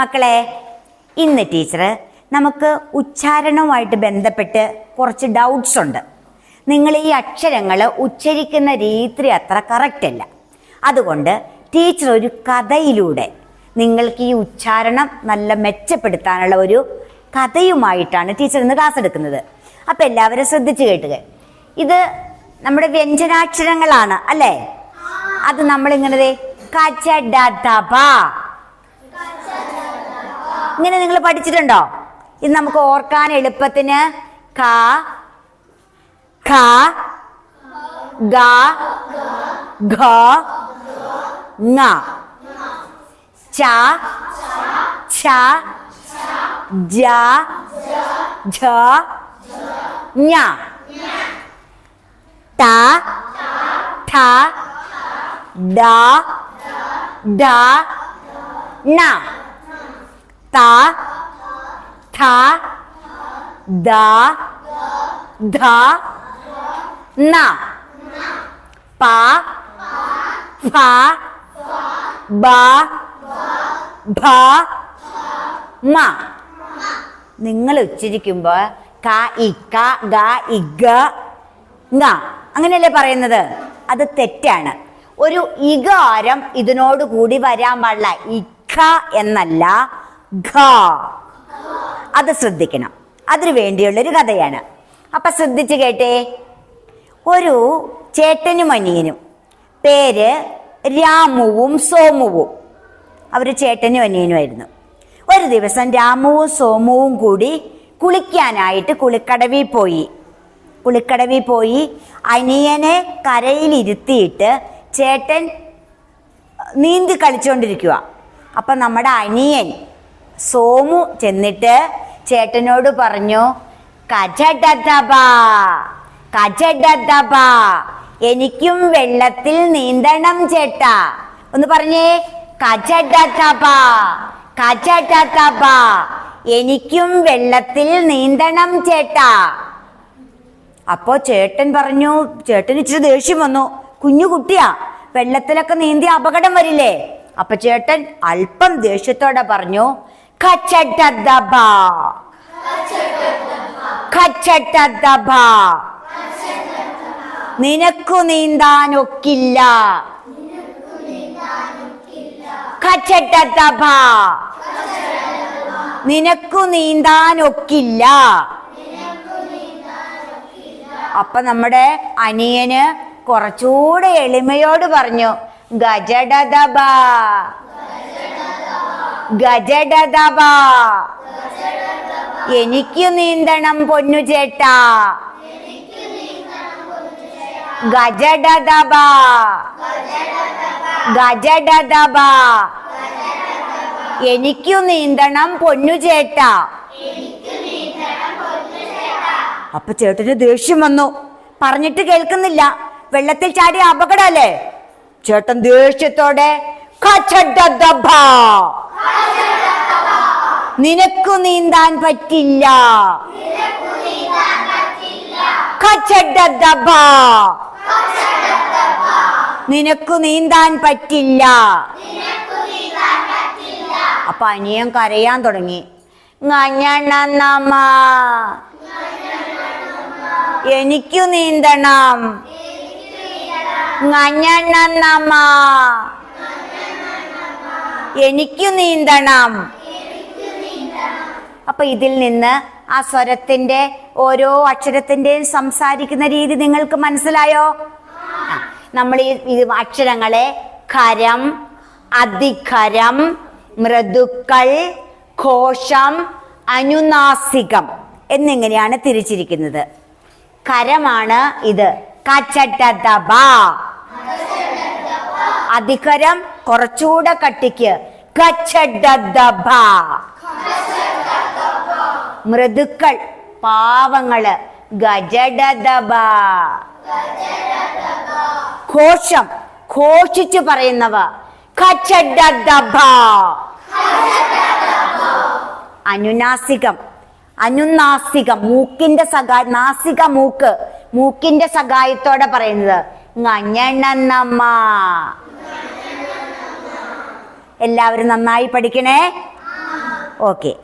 മക്കളെ ഇന്ന് ടീച്ചർ നമുക്ക് ഉച്ചാരണവുമായിട്ട് ബന്ധപ്പെട്ട് കുറച്ച് ഡൗട്ട്സ് ഉണ്ട്. നിങ്ങൾ ഈ അക്ഷരങ്ങൾ ഉച്ചരിക്കുന്ന രീതി അത്ര കറക്റ്റ് അല്ല. അതുകൊണ്ട് ടീച്ചർ ഒരു കഥയിലൂടെ നിങ്ങൾക്ക് ഈ ഉച്ചാരണം നല്ല മെച്ചപ്പെടുത്താനുള്ള ഒരു കഥയുമായിട്ടാണ് ടീച്ചർ ഇന്ന് ക്ലാസ് എടുക്കുന്നത്. അപ്പം എല്ലാവരും ശ്രദ്ധിച്ചു കേട്ടുക. ഇത് നമ്മുടെ വ്യഞ്ജനാക്ഷരങ്ങളാണ് അല്ലേ? അത് നമ്മളിങ്ങനെ കച ഡ ഇങ്ങനെ നിങ്ങൾ പഠിച്ചിട്ടുണ്ടോ? ഇത് നമുക്ക് ഓർക്കാൻ എളുപ്പത്തിന് ക ഗ ഘ ങ. ച ഛ ജ ഝ ഞ ട ഠ ഡ ഡ ണ ത ഥ ദ ധ ന. പ ഫ ബ ഭ മ. നിങ്ങൾ ഉച്ചരിക്കുമ്പോൾ ക ഇക്ക ഗ ഇഗ ഗ അങ്ങനെയല്ലേ പറയുന്നത്? അത് തെറ്റാണ്. ഒരു ഇകാരം ഇതിനോട് കൂടി വരാൻ പാടില്ല. ഇഖ എന്നല്ല. ഘ അത് ശ്രദ്ധിക്കണം. അതിനു വേണ്ടിയുള്ളൊരു കഥയാണ്. അപ്പൊ ശ്രദ്ധിച്ചു കേട്ടേ. ഒരു ചേട്ടനും അനിയനും. പേര് രാമുവും സോമുവും. അവർ ചേട്ടനും അനിയനുമായിരുന്നു ഒരു ദിവസം രാമുവും സോമുവും കൂടി കുളിക്കാനായിട്ട് കുളിക്കടവിൽ പോയി. കുളിക്കടവിൽ പോയി അനിയനെ കരയിലിരുത്തിയിട്ട് ചേട്ടൻ നീന്തി കളിച്ചുകൊണ്ടിരിക്കുക അപ്പം നമ്മുടെ അനിയൻ സോമു ചെന്നിട്ട് ചേട്ടനോട് പറഞ്ഞു എനിക്കും വെള്ളത്തിൽ നീന്തണം ചേട്ടാ. ഒന്ന് പറഞ്ഞേ എനിക്കും വെള്ളത്തിൽ നീന്തണം ചേട്ടാ. അപ്പോ ചേട്ടൻ പറഞ്ഞു ചേട്ടൻ ഇച്ചിരി ദേഷ്യം വന്നു. കുഞ്ഞു കുട്ടിയാ വെള്ളത്തിലൊക്കെ നീന്തി അപകടം വരില്ലേ? അപ്പൊ ചേട്ടൻ അല്പം ദേഷ്യത്തോടെ പറഞ്ഞു "ഖച്ചട്ടദബ, ഖച്ചട്ടദബ. നിനക്കു നീന്താനൊക്കില്ല ഖച്ചട്ടദബ. നിനക്കു നീന്താനൊക്കില്ല അപ്പൊ നമ്മുടെ അനിയന് കുറച്ചുകൂടെ എളിമയോട് പറഞ്ഞു ഗജഡദബ ഗജഡദബ എനിക്ക് നീന്തണം പൊന്നു ചേട്ടാ. ഗജഡദബ ഗജഡദബ എനിക്കു നീന്തണം പൊന്നു ചേട്ടാ. അപ്പൊ ചേട്ടന് ദേഷ്യം വന്നു. പറഞ്ഞിട്ട് കേൾക്കുന്നില്ല. വെള്ളത്തിൽ ചാടിയ അപകടല്ലേ ചേട്ടൻ ദേഷ്യത്തോടെ "ഖച്ചഡദബ. നിനക്കു നീന്താൻ പറ്റില്ല. നിനക്ക് നീന്താൻ പറ്റില്ല. അപ്പൊ അനിയൻ കരയാൻ തുടങ്ങി. എനിക്ക് നീന്തണം. എനിക്കു നീന്തണം. അപ്പൊ ഇതിൽ നിന്ന് ആ സ്വരത്തിന്റെ ഓരോ അക്ഷരത്തിന്റെയും സംസാരിക്കുന്ന രീതി നിങ്ങൾക്ക് മനസ്സിലായോ? നമ്മൾ ഈ അക്ഷരങ്ങളെ ഖരം അതിഖരം മൃദുക്കൾ കോശം അനുനാസികം എന്നിങ്ങനെയാണ് തിരിച്ചിരിക്കുന്നത്. കരമാണ് ഇത്. കച്ചട്ടദബ അധികരം കുറച്ചുകൂടെ കട്ടിക്ക്. കച്ചഡദബ മൃദുക്കൾ പാവങ്ങൾ. ഗജഡദബ. ഘോഷം ഘോഷിച്ചു പറയുന്നവ. ഖഡദബ അനുനാസികം. അനുനാസികം മൂക്കിന്റെ സഹാ നാസിക മൂക്ക്. മൂക്കിന്റെ സഹായത്തോടെ പറയുന്നത്. ഞഞ്ഞണ്ണമ്മ എല്ലാവരും നന്നായി പഠിക്കണേ? ഓക്കെ.